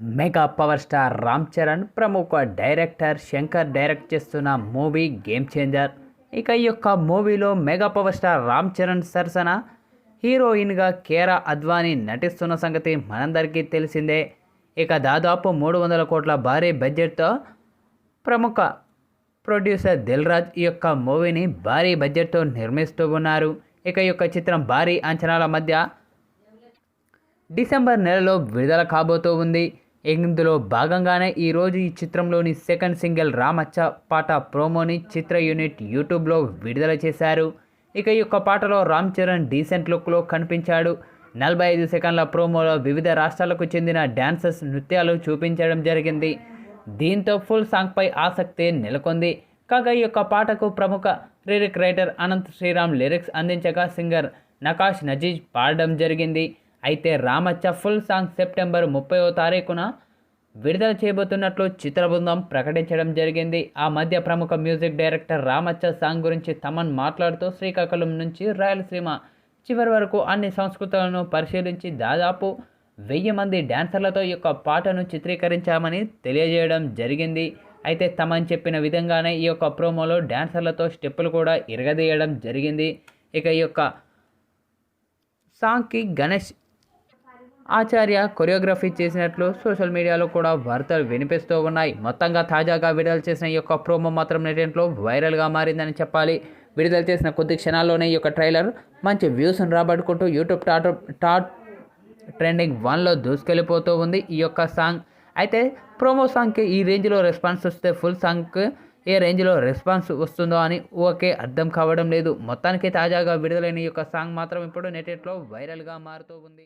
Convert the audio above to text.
Mega power star Ram Charan ప్రముఖ director Shankar direct చేస్తున్న movie game changer ఇక ఈ యొక్క మూవీలో mega power star Ram Charan సరసన హీరోయిన్గా కేరా అద్వానీ నటిస్తున్న సంగతి మనందరికీ తెలిసిందే. ఇక దాదాపు మూడు వందల కోట్ల భారీ బడ్జెట్తో ప్రముఖ ప్రొడ్యూసర్ దిల్ రాజ్ ఈ యొక్క మూవీని భారీ బడ్జెట్తో నిర్మిస్తూ ఉన్నారు. ఇక ఈ యొక్క చిత్రం భారీ అంచనాల మధ్య డిసెంబర్ నెలలో విడుదల కాబోతూ ఉంది. ఇందులో భాగంగానే ఈరోజు ఈ చిత్రంలోని సెకండ్ సింగిల్ రామచ్చ పాట ప్రోమోని చిత్ర యూనిట్ యూట్యూబ్లో విడుదల చేశారు. ఇక ఈ యొక్క పాటలో రామ్ చరణ్ డీసెంట్ లుక్లో కనిపించాడు. నలభై ఐదు సెకండ్ల ప్రోమోలో వివిధ రాష్ట్రాలకు చెందిన డ్యాన్సర్స్ నృత్యాలు చూపించడం జరిగింది. దీంతో ఫుల్ సాంగ్పై ఆసక్తి నెలకొంది. కాగా ఈ యొక్క పాటకు ప్రముఖ lyric writer Anant Sriram lyrics అందించగా సింగర్ నకాష్ నజీజ్ పాడడం జరిగింది. అయితే రామచ్చ ఫుల్ సాంగ్ సెప్టెంబర్ ముప్పైవ తారీఖున విడుదల చేయబోతున్నట్లు చిత్రబృందం ప్రకటించడం జరిగింది. ఆ మధ్య ప్రముఖ మ్యూజిక్ డైరెక్టర్ రామచ్చ సాంగ్ గురించి తమన్ మాట్లాడుతూ శ్రీకాకుళం నుంచి రాయలసీమ చివరి వరకు అన్ని సంస్కృతులను పరిశీలించి దాదాపు వెయ్యి మంది డ్యాన్సర్లతో ఈ యొక్క పాటను చిత్రీకరించామని తెలియజేయడం జరిగింది. అయితే తమన్ చెప్పిన విధంగానే ఈ యొక్క ప్రోమోలో డ్యాన్సర్లతో స్టెప్పులు కూడా ఇరగదీయడం జరిగింది. ఇక ఈ యొక్క సాంగ్కి గణేష్ ఆచార్య కొరియోగ్రఫీ చేసినట్లు సోషల్ మీడియాలో కూడా వార్తలు వినిపిస్తూ ఉన్నాయి. మొత్తంగా తాజాగా విడుదల చేసిన ఈ యొక్క ప్రోమో మాత్రం నెటింట్లో వైరల్గా మారిందని చెప్పాలి. విడుదల చేసిన కొద్ది క్షణాల్లోనే ఈ యొక్క ట్రైలర్ మంచి వ్యూస్ను రాబట్టుకుంటూ యూట్యూబ్ టాట్ టాట్ ట్రెండింగ్ వన్లో దూసుకెళ్ళిపోతూ ఉంది ఈ యొక్క సాంగ్. అయితే ప్రోమో సాంగ్కి ఈ రేంజ్లో రెస్పాన్స్ వస్తే ఫుల్ సాంగ్కి ఏ రేంజ్లో రెస్పాన్స్ వస్తుందో అని ఓకే అర్థం కావడం లేదు. మొత్తానికి తాజాగా విడుదలైన ఈ యొక్క సాంగ్ మాత్రం ఇప్పుడు నెటెట్లో వైరల్గా మారుతూ ఉంది.